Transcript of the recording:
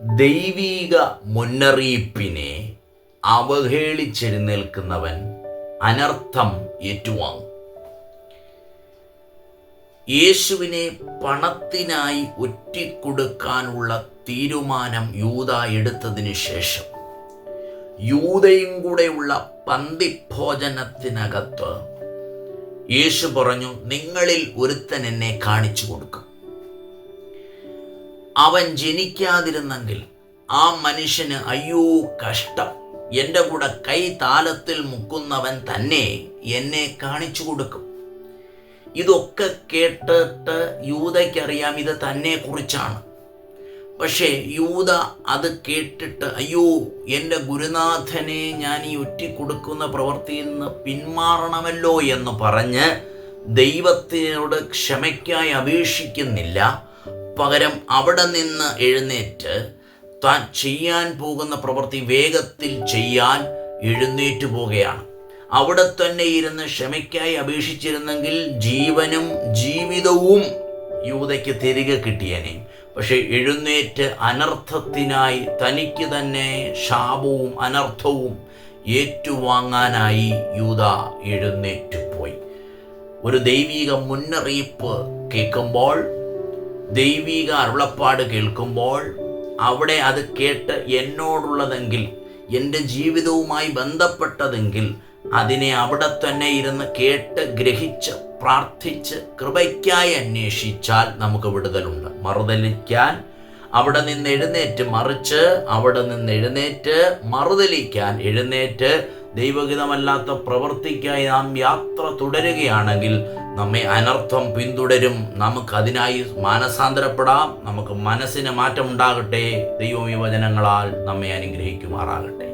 ദൈവീക മുന്നറിയിപ്പിനെ അവഹേളിച്ചെഴുന്നേൽക്കുന്നവൻ അനർത്ഥം ഏറ്റുവാങ്ങും. യേശുവിനെ പണത്തിനായി ഒറ്റിക്കൊടുക്കാനുള്ള തീരുമാനം യൂത എടുത്തതിന് ശേഷം യൂതയും കൂടെയുള്ള പന്തിഭോജനത്തിനകത്ത് യേശു പറഞ്ഞു നിങ്ങളിൽ ഒരുത്തൻ എന്നെ കാണിച്ചു കൊടുക്കും. അവൻ ജനിക്കാതിരുന്നെങ്കിൽ ആ മനുഷ്യന് അയ്യോ കഷ്ടം. എന്റെ കൂടെ കൈ താലത്തിൽ മുക്കുന്നവൻ തന്നെ എന്നെ കാണിച്ചു കൊടുക്കും. ഇതൊക്കെ കേട്ടിട്ട് യൂതയ്ക്കറിയാം ഇത് തന്നെ കുറിച്ചാണ്. പക്ഷേ യൂത അത് കേട്ടിട്ട് അയ്യോ എന്റെ ഗുരുനാഥനെ ഞാൻ ഈ ഒറ്റിക്കൊടുക്കുന്ന പ്രവൃത്തിയിൽ നിന്ന് പിന്മാറണമല്ലോ എന്ന് പറഞ്ഞ് ദൈവത്തിനോട് ക്ഷമയ്ക്കായി അപേക്ഷിക്കുന്നില്ല. പകരം അവിടെ നിന്ന് എഴുന്നേറ്റ് താൻ ചെയ്യാൻ പോകുന്ന പ്രവൃത്തി വേഗത്തിൽ ചെയ്യാൻ എഴുന്നേറ്റ് പോകുകയാണ് അവിടെ തന്നെ ഇരുന്ന് ക്ഷമയ്ക്കായി അപേക്ഷിച്ചിരുന്നെങ്കിൽ ജീവനും ജീവിതവും യൂതയ്ക്ക് തിരികെ കിട്ടിയനെ. പക്ഷെ എഴുന്നേറ്റ് അനർത്ഥത്തിനായി തനിക്ക് തന്നെ ശാപവും അനർത്ഥവും ഏറ്റുവാങ്ങാനായി യൂത എഴുന്നേറ്റ് പോയി. ഒരു ദൈവിക മുന്നറിയിപ്പ് കേൾക്കുമ്പോൾ ദൈവിക അരുളപ്പാട് കേൾക്കുമ്പോൾ അവിടെ അത് കേട്ട് എന്നോടുള്ളതെങ്കിൽ എന്റെ ജീവിതവുമായി ബന്ധപ്പെട്ടതെങ്കിൽ അതിനെ അവിടെ തന്നെ ഇരുന്ന് കേട്ട് ഗ്രഹിച്ച് പ്രാർത്ഥിച്ച് കൃപയ്ക്കായി അന്വേഷിച്ചാൽ നമുക്ക് വിടുതലുണ്ട്. മറുതലിക്കാൻ അവിടെ നിന്ന് എഴുന്നേറ്റ് മറിച്ച് അവിടെ നിന്ന് എഴുന്നേറ്റ് മറുതലിക്കാൻ എഴുന്നേറ്റ് ദൈവഗിതമല്ലാത്ത പ്രവൃത്തിക്കായി നാം യാത്ര തുടരുകയാണെങ്കിൽ നമ്മെ അനർത്ഥം പിന്തുടരും. നമുക്ക് നമുക്കതിനായി മാനസാന്തരപ്പെടാം. നമുക്ക് മനസ്സിന് മാറ്റമുണ്ടാകട്ടെ. ദൈവം ഈ വചനങ്ങളാൽ നമ്മെ അനുഗ്രഹിക്കുമാറാകട്ടെ.